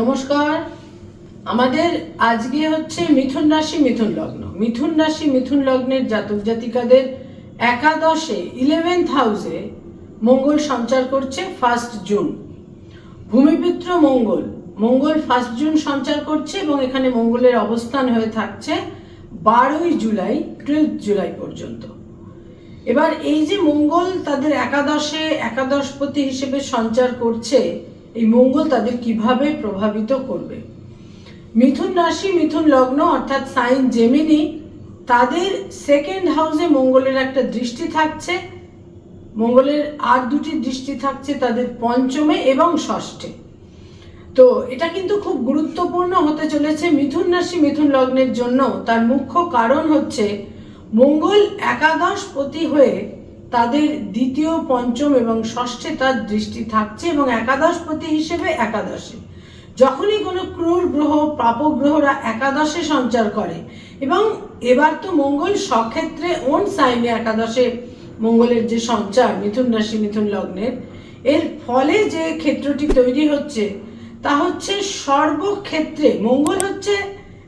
নমস্কার। আমাদের আজকে হচ্ছে মিথুন রাশি, মিথুন লগ্ন। মিথুন রাশি, মিথুন লগ্নের জাতক জাতিকাদের একাদশে ইলেভেন্থ হাউসে মঙ্গল সঞ্চার করছে ফার্স্ট জুন ভূমিপুত্র মঙ্গল। মঙ্গল ফার্স্ট জুন সঞ্চার করছে এবং এখানে মঙ্গলের অবস্থান হয়ে থাকছে বারোই জুলাই টুয়েলভ জুলাই পর্যন্ত। এবার এই যে মঙ্গল তাদের একাদশে, একাদশপতি হিসেবে সঞ্চার করছে এই মঙ্গল তাদের কীভাবে প্রভাবিত করবে? মিথুন রাশি, মিথুন লগ্ন, অর্থাৎ সাইন জেমিনি, তাদের সেকেন্ড হাউসে মঙ্গলের একটা দৃষ্টি থাকছে। মঙ্গলের আর দুটি দৃষ্টি থাকছে তাদের পঞ্চমে এবং ষষ্ঠে। তো এটা কিন্তু খুব গুরুত্বপূর্ণ হতে চলেছে মিথুন রাশি, মিথুন লগ্নের জন্য। তার মুখ্য কারণ হচ্ছে মঙ্গল একাদশ পতি হয়ে তাদের দ্বিতীয়, পঞ্চম এবং ষষ্ঠে তার দৃষ্টি থাকছে এবং একাদশপতি হিসেবে একাদশে। যখনই কোনো ক্রূর গ্রহ প্রাপক গ্রহরা একাদশে সঞ্চার করে এবং এবার তো মঙ্গল সক্ষেত্রে ওন সাইনে একাদশে মঙ্গলের যে সঞ্চার, মিথুন রাশি, মিথুন লগ্নের, এর ফলে যে ক্ষেত্রটি তৈরি হচ্ছে তা হচ্ছে সর্বক্ষেত্রে মঙ্গল হচ্ছে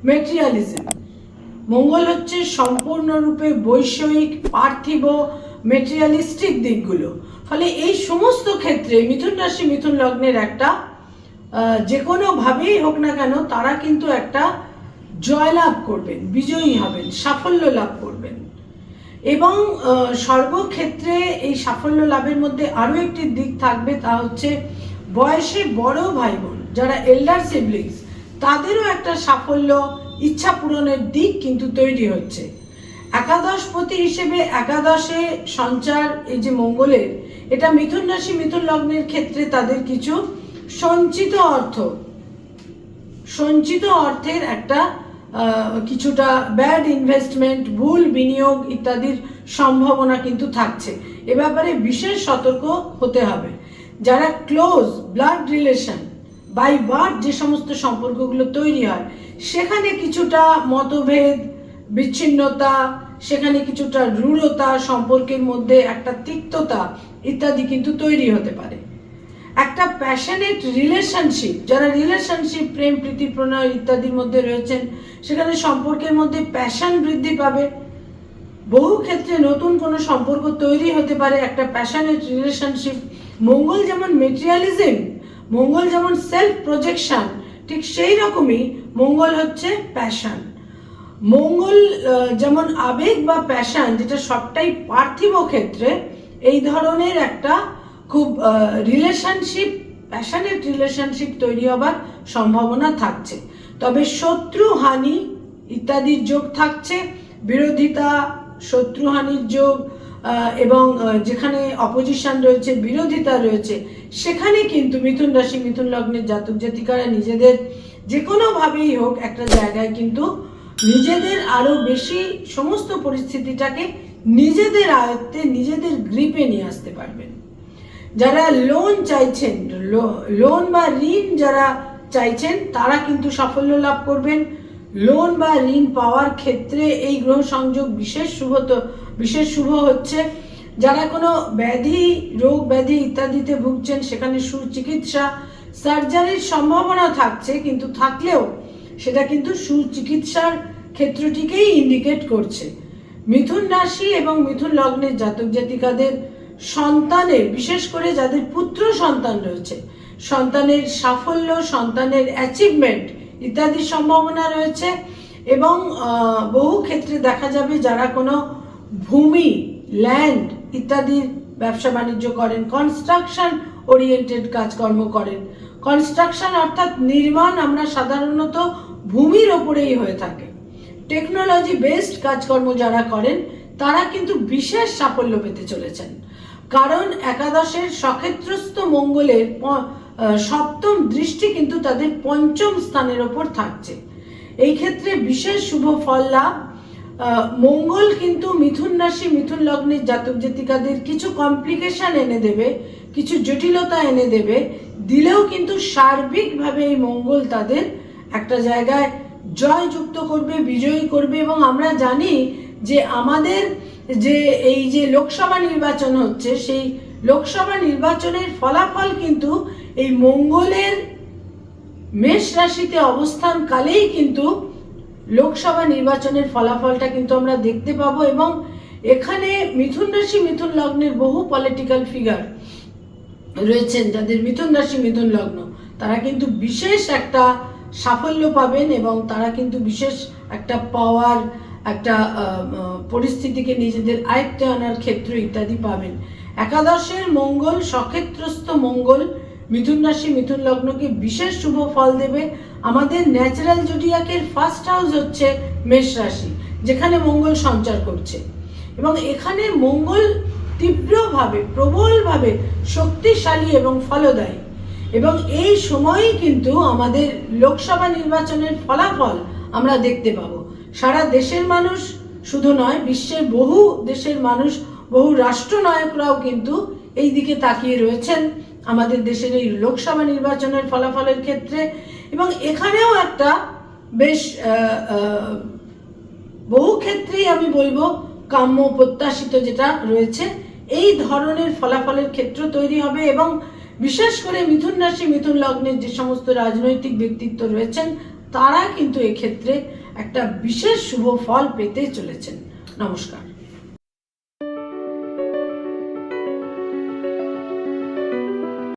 মেটেরিয়ালিজম মঙ্গল হচ্ছে সম্পূর্ণরূপে বৈষয়িক, পার্থিব মেটেরিয়ালিস্টিক দিকগুলো। ফলে এই সমস্ত ক্ষেত্রে মিথুন রাশি, মিথুন লগ্নের একটা যে কোনোভাবেই হোক না কেন, তারা কিন্তু একটা জয়লাভ করবেন, বিজয়ী হবেন, সাফল্য লাভ করবেন। এবং সর্বক্ষেত্রে এই সাফল্য লাভের মধ্যে আরও একটি দিক থাকবে, তা হচ্ছে বয়সে বড় ভাই বোন যারা এল্ডার সিবলিংস তাদেরও একটা সাফল্য, ইচ্ছা পূরণের দিক কিন্তু তৈরি হচ্ছে। একাদশপতি হিসেবে একাদশে সঞ্চার, এই যে মঙ্গলের, এটা মিথুন রাশি, মিথুন লগ্নের ক্ষেত্রে তাদের কিছু সঞ্চিত অর্থ। সঞ্চিত অর্থের একটা কিছুটা ব্যাড ইনভেস্টমেন্ট ভুল বিনিয়োগ ইত্যাদির সম্ভাবনা কিন্তু থাকছে। এ ব্যাপারে বিশেষ সতর্ক হতে হবে। যারা close blood relation by birth যে সমস্ত সম্পর্কগুলো তৈরি হয়, সেখানে কিছুটা মতভেদ, বিচ্ছিন্নতা সেখানে কিছুটা রূঢ়তা সম্পর্কের মধ্যে একটা তিক্ততা ইত্যাদি কিন্তু তৈরি হতে পারে। একটা প্যাশনেট রিলেশনশিপ যারা রিলেশনশিপ প্রেম, প্রীতি, প্রণয় ইত্যাদির মধ্যে রয়েছেন, সেখানে সম্পর্কের মধ্যে প্যাশন বৃদ্ধি পাবে। বহু ক্ষেত্রে নতুন কোনো সম্পর্ক তৈরি হতে পারে একটা প্যাশনেট রিলেশনশিপ মঙ্গল যেমন মেটেরিয়ালিজম মঙ্গল যেমন সেলফ প্রজেকশন ঠিক সেই রকমই মঙ্গল হচ্ছে প্যাশন মঙ্গল যেমন আবেগ বা প্যাশন যেটা সবটাই পার্থিব ক্ষেত্রে, এই ধরনের একটা খুব রিলেশনশিপ প্যাশনেট রিলেশনশিপ তৈরি হবার সম্ভাবনা থাকছে। তবে শত্রু, হানি ইত্যাদির যোগ থাকছে, বিরোধিতা শত্রুহানির যোগ এবং যেখানে অপোজিশন রয়েছে, বিরোধিতা রয়েছে, সেখানে কিন্তু মিথুন রাশি, মিথুন লগ্নের জাতক জাতিকারা নিজেদের যে কোনোভাবেই হোক একটা জায়গায় কিন্তু নিজেদের আরও বেশি সমস্ত পরিস্থিতিটাকে নিজেদের আয়ত্তে, নিজেদের গ্রিপে নিয়ে আসতে পারবেন। যারা লোন চাইছেন লোন বা ঋণ যারা চাইছেন, তারা কিন্তু সাফল্য লাভ করবেন। লোন বা ঋণ পাওয়ার ক্ষেত্রে এই গ্রহ সংযোগ বিশেষ শুভ তো, বিশেষ শুভ হচ্ছে। যারা কোনো ব্যাধি, রোগ ব্যাধি ইত্যাদিতে ভুগছেন, সেখানে সুচিকিৎসা সার্জারির সম্ভাবনা থাকছে, কিন্তু থাকলেও সেটা কিন্তু সুচিকিৎসার ক্ষেত্রটিকেই ইন্ডিকেট করছে। মিথুন রাশি এবং মিথুন লগ্নের জাতক জাতিকাদের সন্তানের, বিশেষ করে যাদের পুত্র সন্তান রয়েছে, সন্তানের সাফল্য, সন্তানের অ্যাচিভমেন্ট ইত্যাদির সম্ভাবনা রয়েছে এবং বহু ক্ষেত্রে দেখা যাবে যারা কোনো ভূমি ল্যান্ড ইত্যাদির ব্যবসা বাণিজ্য করেন কনস্ট্রাকশন ওরিয়েন্টেড কাজকর্ম করেন। কনস্ট্রাকশন অর্থাৎ নির্মাণ আমরা সাধারণত ভূমির ওপরেই হয়ে থাকে। টেকনোলজি বেসড কাজকর্ম যারা করেন, তারা কিন্তু বিশেষ সাফল্য পেতে চলেছেন। কারণ একাদশের সক্ষেত্রস্থ মঙ্গলের সপ্তম দৃষ্টি কিন্তু তাদের পঞ্চম স্থানের ওপর থাকছে। এই ক্ষেত্রে বিশেষ শুভ ফল লাভ মঙ্গল কিন্তু মিথুন রাশি, মিথুন লগ্নের জাতক জাতিকাদের কিছু কমপ্লিকেশন এনে দেবে, কিছু জটিলতা এনে দেবে, দিলেও কিন্তু সার্বিকভাবে এই মঙ্গল তাদের একটা জায়গায় জয়যুক্ত করবে, বিজয়ী করবে এবং আমরা জানি যে আমাদের যে এই যে লোকসভা নির্বাচন হচ্ছে, সেই লোকসভা নির্বাচনের ফলাফল কিন্তু এই মঙ্গলের মেষ রাশিতে অবস্থান কালেই কিন্তু লোকসভা নির্বাচনের ফলাফলটা কিন্তু আমরা দেখতে পাবো এবং এখানে মিথুন রাশি, মিথুন লগ্নের বহু পলিটিক্যাল ফিগার রয়েছেন। যাদের মিথুন রাশি, মিথুন লগ্ন, তারা কিন্তু বিশেষ একটা সাফল্য পাবেন এবং তারা কিন্তু বিশেষ একটা পাওয়ার একটা পরিস্থিতিকে নিজেদের আয়ত্তে আনার ক্ষেত্র ইত্যাদি পাবেন। একাদশের মঙ্গল, সক্ষেত্রস্থ মঙ্গল মিথুন রাশি, মিথুন লগ্নকে বিশেষ শুভ ফল দেবে। আমাদের ন্যাচারাল জুডিয়াকের ফার্স্ট হাউস হচ্ছে মেষ রাশি, যেখানে মঙ্গল সঞ্চার করছে। এবং এখানে মঙ্গল তীব্রভাবে, প্রবলভাবে শক্তিশালী এবং ফলদায়ী। এবং এই সময়ই কিন্তু আমাদের লোকসভা নির্বাচনের ফলাফল আমরা দেখতে পাবো। সারা দেশের মানুষ শুধু নয়, বিশ্বের বহু দেশের মানুষ, বহু রাষ্ট্রনায়করাও কিন্তু এই দিকে তাকিয়ে রয়েছেন। আমাদের দেশের এই লোকসভা নির্বাচনের ফলাফলের ক্ষেত্রে এবং এখানেও একটা বেশ বহু ক্ষেত্রেই আমি বলব কাম্য প্রত্যাশিত যেটা রয়েছে, এই ধরনের ফলাফলের ক্ষেত্র তৈরি হবে এবং বিশেষ করে মিথুন রাশি, মিথুন লগ্নের যে সমস্ত রাজনৈতিক ব্যক্তিত্ব রয়েছেন, তারা কিন্তু এক্ষেত্রে একটা বিশেষ শুভ ফল পেতে চলেছেন। নমস্কার।